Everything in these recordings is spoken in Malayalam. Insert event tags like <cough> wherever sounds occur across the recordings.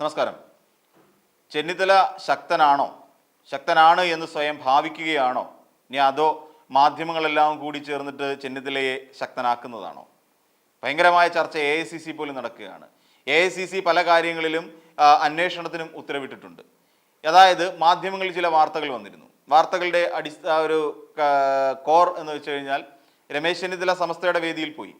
നമസ്കാരം. ചെന്നിത്തല ശക്തനാണോ? ശക്തനാണ് എന്ന് സ്വയം ഭാവിക്കുകയാണോ? ഇനി അതോ മാധ്യമങ്ങളെല്ലാം കൂടി ചേർന്നിട്ട് ചെന്നിത്തലയെ ശക്തനാക്കുന്നതാണോ? ഭയങ്കരമായ ചർച്ച എ ഐ സി സി പോലും നടക്കുകയാണ്. എ ഐ സി സി പല കാര്യങ്ങളിലും അന്വേഷണത്തിനും ഉത്തരവിട്ടിട്ടുണ്ട്. അതായത് മാധ്യമങ്ങളിൽ ചില വാർത്തകൾ വന്നിരുന്നു. വാർത്തകളുടെ അടിസ്ഥാന ഒരു കോർ എന്ന് വെച്ച് കഴിഞ്ഞാൽ രമേശ് ചെന്നിത്തല സമസ്തയുടെ വേദിയിൽ പോയി.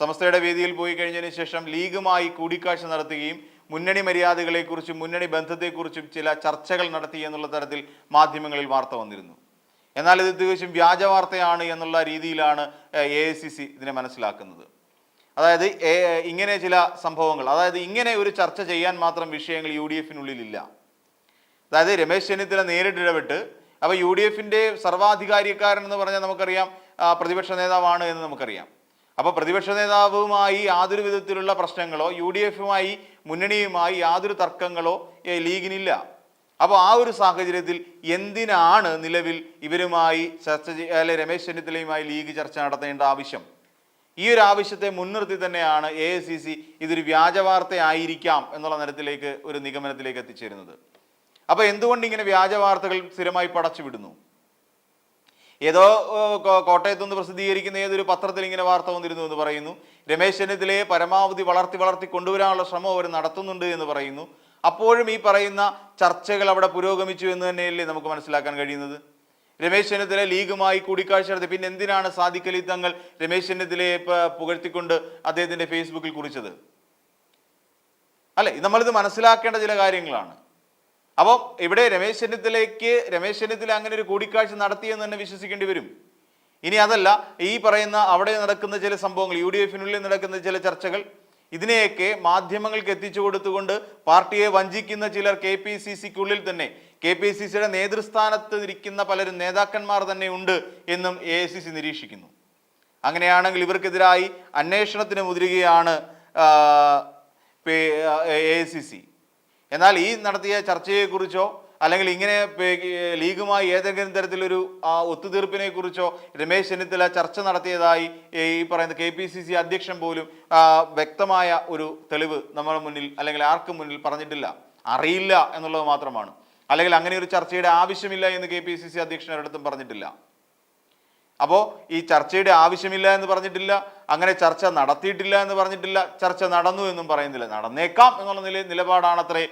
സമസ്തയുടെ വേദിയിൽ പോയി കഴിഞ്ഞതിന് ശേഷം ലീഗുമായി കൂടിക്കാഴ്ച നടത്തുകയും മുന്നണി മര്യാദകളെക്കുറിച്ചും മുന്നണി ബന്ധത്തെക്കുറിച്ചും ചില ചർച്ചകൾ നടത്തി എന്നുള്ള തരത്തിൽ മാധ്യമങ്ങളിൽ വാർത്ത വന്നിരുന്നു. എന്നാൽ ഇത് തികച്ചും വ്യാജ വാർത്തയാണ് എന്നുള്ള രീതിയിലാണ് എ ഇതിനെ മനസ്സിലാക്കുന്നത്. അതായത് ഇങ്ങനെ ചില സംഭവങ്ങൾ അതായത് ഇങ്ങനെ ഒരു ചർച്ച ചെയ്യാൻ മാത്രം വിഷയങ്ങൾ യു ഡി എഫിനുള്ളിലില്ല. അതായത് രമേശ് ചെന്നിത്തല നേരിട്ട് ഇടപെട്ട് അപ്പോൾ യു ഡി എഫിന്റെ സർവാധികാരിക്കാരൻ എന്ന് പറഞ്ഞാൽ നമുക്കറിയാം പ്രതിപക്ഷ നേതാവാണ് എന്ന് നമുക്കറിയാം. അപ്പോൾ പ്രതിപക്ഷ നേതാവുമായി യാതൊരു വിധത്തിലുള്ള പ്രശ്നങ്ങളോ യു ഡി എഫുമായി മുന്നണിയുമായി യാതൊരു തർക്കങ്ങളോ ലീഗിനില്ല. അപ്പോൾ ആ ഒരു സാഹചര്യത്തിൽ എന്തിനാണ് നിലവിൽ ഇവരുമായി ചർച്ച അല്ലെ രമേശ് ചെന്നിത്തലയുമായി ലീഗ് ചർച്ച നടത്തേണ്ട ആവശ്യം? ഈ ഒരു ആവശ്യത്തെ മുൻനിർത്തി തന്നെയാണ് എ ഐ സി സി ഇതൊരു വ്യാജ ആയിരിക്കാം എന്നുള്ള തരത്തിലേക്ക് ഒരു നിഗമനത്തിലേക്ക് എത്തിച്ചേരുന്നത്. അപ്പോൾ എന്തുകൊണ്ട് ഇങ്ങനെ വ്യാജ വാർത്തകൾ സ്ഥിരമായി പടച്ചു വിടുന്നു ഏതോ കോട്ടയത്ത് നിന്ന് പ്രസിദ്ധീകരിക്കുന്ന ഏതൊരു പത്രത്തിൽ ഇങ്ങനെ വാർത്ത വന്നിരുന്നു എന്ന് പറയുന്നു. രമേശ് ചെന്നിത്തലയെ പരമാവധി വളർത്തി വളർത്തി കൊണ്ടുവരാനുള്ള ശ്രമം അവർ നടത്തുന്നുണ്ട് എന്ന് പറയുന്നു. അപ്പോഴും ഈ പറയുന്ന ചർച്ചകൾ അവിടെ പുരോഗമിച്ചു എന്ന് തന്നെയല്ലേ നമുക്ക് മനസ്സിലാക്കാൻ കഴിയുന്നത്? രമേശ് ചെന്നിത്തല ലീഗുമായി കൂടിക്കാഴ്ച നടത്തി. പിന്നെ എന്തിനാണ് സാധിക്കലി തങ്ങൾ രമേശ് ചെന്നിത്തലയെ പുകഴ്ത്തിക്കൊണ്ട് അദ്ദേഹത്തിന്റെ ഫേസ്ബുക്കിൽ കുറിച്ചത്? അല്ലെ? നമ്മളിത് മനസ്സിലാക്കേണ്ട ചില കാര്യങ്ങളാണ്. അപ്പോൾ ഇവിടെ രമേശ് ചെന്നിത്തലയ്ക്ക് രമേശ് ചെന്നിത്തല അങ്ങനെ ഒരു കൂടിക്കാഴ്ച നടത്തിയെന്ന് തന്നെ വിശ്വസിക്കേണ്ടി വരും. ഇനി അതല്ല ഈ പറയുന്ന അവിടെ നടക്കുന്ന ചില സംഭവങ്ങൾ യു ഡി എഫിനുള്ളിൽ നടക്കുന്ന ചില ചർച്ചകൾ ഇതിനെയൊക്കെ മാധ്യമങ്ങൾക്ക് എത്തിച്ചു കൊടുത്തുകൊണ്ട് പാർട്ടിയെ വഞ്ചിക്കുന്ന ചിലർ കെ പി സി സിക്കുള്ളിൽ തന്നെ. കെ പി സി സിയുടെ നേതൃസ്ഥാനത്ത് ഇരിക്കുന്ന പലരും നേതാക്കന്മാർ തന്നെ ഉണ്ട് എന്നും എ ഐ സി സി നിരീക്ഷിക്കുന്നു. അങ്ങനെയാണെങ്കിൽ ഇവർക്കെതിരായി അന്വേഷണത്തിന് മുതിരുകയാണ് എ ഐ സി സി. എന്നാൽ ഈ നടത്തിയ ചർച്ചയെക്കുറിച്ചോ അല്ലെങ്കിൽ ഇങ്ങനെ ലീഗുമായി ഏതെങ്കിലും തരത്തിലൊരു ഒത്തുതീർപ്പിനെ കുറിച്ചോ രമേശ് ചെന്നിത്തല ചർച്ച നടത്തിയതായി ഈ പറയുന്ന കെ പി സി സി അധ്യക്ഷൻ പോലും വ്യക്തമായ ഒരു തെളിവ് നമ്മുടെ മുന്നിൽ അല്ലെങ്കിൽ ആർക്കും മുന്നിൽ പറഞ്ഞിട്ടില്ല. അറിയില്ല എന്നുള്ളത് മാത്രമാണ്. അല്ലെങ്കിൽ അങ്ങനെ ഒരു ചർച്ചയുടെ ആവശ്യമില്ല എന്ന് കെ പി സി സി അധ്യക്ഷൻ ഒരിടത്തും പറഞ്ഞിട്ടില്ല. അപ്പോൾ ഈ ചർച്ചയുടെ ആവശ്യമില്ല എന്ന് പറഞ്ഞിട്ടില്ല അങ്ങനെ ചർച്ച നടത്തിയിട്ടില്ല എന്ന് പറഞ്ഞിട്ടില്ല ചർച്ച നടന്നു എന്നും പറയുന്നില്ല. നടന്നേക്കാം എന്നുള്ള നില നിലപാടാണത്രേ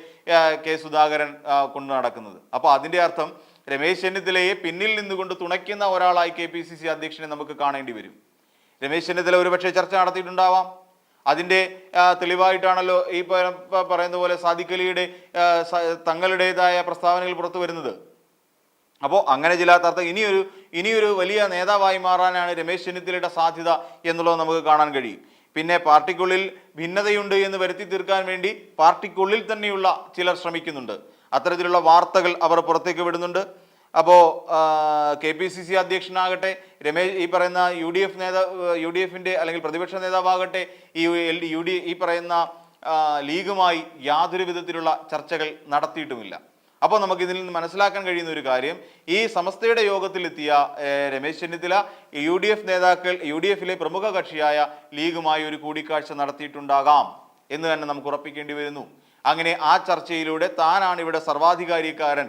കെ സുധാകരൻ കൊണ്ടു നടക്കുന്നത്. അപ്പോൾ അതിന്റെ അർത്ഥം രമേശ് ചെന്നിത്തലയെ പിന്നിൽ നിന്നുകൊണ്ട് തുണയ്ക്കുന്ന ഒരാളായി കെ പി സി സി അധ്യക്ഷനെ നമുക്ക് കാണേണ്ടി വരും. രമേശ് ചെന്നിത്തല ഒരുപക്ഷെ ചർച്ച നടത്തിയിട്ടുണ്ടാവാം. അതിന്റെ തെളിവായിട്ടാണല്ലോ ഈ പറയുന്ന പോലെ സാദിഖലിയുടെ തങ്ങളുടേതായ പ്രസ്താവനകൾ പുറത്തു വരുന്നത്. അപ്പോൾ അങ്ങനെ ചില ഇനിയൊരു ഇനിയൊരു വലിയ നേതാവായി മാറാനാണ് രമേശ് ചെന്നിത്തലയുടെ സാധ്യത എന്നുള്ളത് നമുക്ക് കാണാൻ കഴിയും. പിന്നെ പാർട്ടിക്കുള്ളിൽ ഭിന്നതയുണ്ട് എന്ന് വരുത്തി തീർക്കാൻ വേണ്ടി പാർട്ടിക്കുള്ളിൽ തന്നെയുള്ള ചിലർ ശ്രമിക്കുന്നുണ്ട്. അത്തരത്തിലുള്ള വാർത്തകൾ അവർ പുറത്തേക്ക് വിടുന്നുണ്ട്. അപ്പോൾ കെ പി സി സി അധ്യക്ഷനാകട്ടെ രമേശ് ഈ പറയുന്ന യു ഡി എഫ് നേതാവ് യു ഡി എഫിന്റെ അല്ലെങ്കിൽ പ്രതിപക്ഷ നേതാവാകട്ടെ ഈ എൽ ഡി യു ഡി ഈ പറയുന്ന ലീഗുമായി യാതൊരു വിധത്തിലുള്ള ചർച്ചകൾ നടത്തിയിട്ടുമില്ല. അപ്പോൾ നമുക്ക് ഇതിൽ നിന്ന് മനസ്സിലാക്കാൻ കഴിയുന്ന ഒരു കാര്യം ഈ സമസ്തയുടെ യോഗത്തിലെത്തിയ Ramesh Chennithala U D F നേതാക്കൾ യു ഡി എഫിലെ പ്രമുഖ കക്ഷിയായ ലീഗുമായി ഒരു കൂടിക്കാഴ്ച നടത്തിയിട്ടുണ്ടാകാം എന്ന് തന്നെ നമുക്ക് ഉറപ്പിക്കേണ്ടി വരുന്നു. അങ്ങനെ ആ ചർച്ചയിലൂടെ താനാണ് ഇവിടെ സർവാധികാരിക്കാരൻ.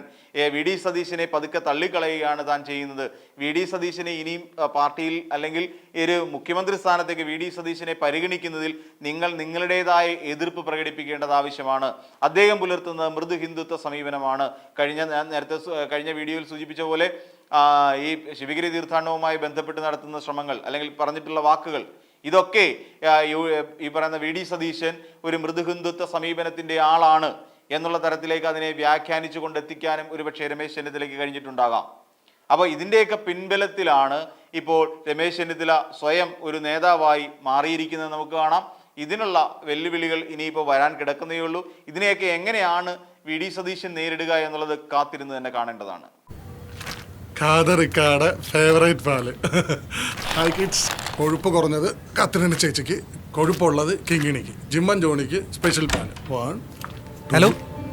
വി ഡി സതീശനെ പതുക്കെ തള്ളിക്കളയുകയാണ് താൻ ചെയ്യുന്നത്. വി ഡി സതീശനെ ഇനിയും പാർട്ടിയിൽ അല്ലെങ്കിൽ ഒരു മുഖ്യമന്ത്രി സ്ഥാനത്തേക്ക് വി ഡി സതീശനെ പരിഗണിക്കുന്നതിൽ നിങ്ങൾ നിങ്ങളുടേതായ എതിർപ്പ് പ്രകടിപ്പിക്കേണ്ടത് ആവശ്യമാണ്. അദ്ദേഹം പുലർത്തുന്ന മൃദു ഹിന്ദുത്വ സമീപനമാണ്. കഴിഞ്ഞ ഞാൻ നേരത്തെ കഴിഞ്ഞ വീഡിയോയിൽ സൂചിപ്പിച്ച പോലെ ഈ ശിവഗിരി തീർത്ഥാടനവുമായി ബന്ധപ്പെട്ട് നടത്തുന്ന ശ്രമങ്ങൾ അല്ലെങ്കിൽ പറഞ്ഞിട്ടുള്ള വാക്കുകൾ ഇതൊക്കെ ഈ പറയുന്ന വി ഡി സതീശൻ ഒരു മൃദുഹിന്ദുത്വ സമീപനത്തിന്റെ ആളാണ് എന്നുള്ള തരത്തിലേക്ക് അതിനെ വ്യാഖ്യാനിച്ചു കൊണ്ടെത്തിക്കാനും ഒരുപക്ഷെ രമേശ് ചെന്നിത്തലയ്ക്ക് കഴിഞ്ഞിട്ടുണ്ടാകാം. അപ്പോൾ ഇതിന്റെയൊക്കെ പിൻബലത്തിലാണ് ഇപ്പോൾ രമേശ് ചെന്നിത്തല സ്വയം ഒരു നേതാവായി മാറിയിരിക്കുന്നത് നമുക്ക് കാണാം. ഇതിനുള്ള വെല്ലുവിളികൾ ഇനിയിപ്പോൾ വരാൻ കിടക്കുന്നേ ഉള്ളൂ. ഇതിനെയൊക്കെ എങ്ങനെയാണ് വി ഡി സതീശൻ നേരിടുക എന്നുള്ളത് കാത്തിരുന്ന് തന്നെ കാണേണ്ടതാണ്. ഫേവറേറ്റ് പാൽ. <laughs> കൊഴുപ്പ് കുറഞ്ഞത് കത്രിന ചേച്ചിക്ക് കൊഴുപ്പുള്ളത് കിങ്ങിണിക്ക് ജിമ്മൻ ജോണിക്ക് special plan one hello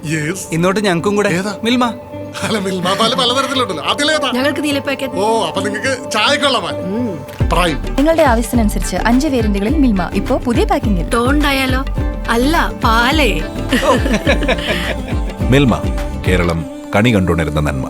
yes ഇന്നോട്ട് ഞങ്ങൾക്കും കൂടെ. ഏതാ? മിൽമ. അല്ല മിൽമ പാൽ പലതരത്തിലുണ്ടല്ലോ അതിലേതാ ഞങ്ങൾക്ക് നീലപ്പാക്കറ്റ് ഓ അപ്പൊ നിങ്ങൾക്ക് ചായക്കുള്ള പാൽ പ്രൈം നിങ്ങളുടെ ആവശ്യത്തിനനുസരിച്ച് അഞ്ച് വേരിയന്റുകളിൽ മിൽമ. ഇപ്പോ പുതിയ പാക്കിംഗിൽ ടോണ്ടായാലോ അല്ല പാലേ. <laughs> മിൽമ കേരളം കണി കണ്ടുണരുന്ന നന്മ.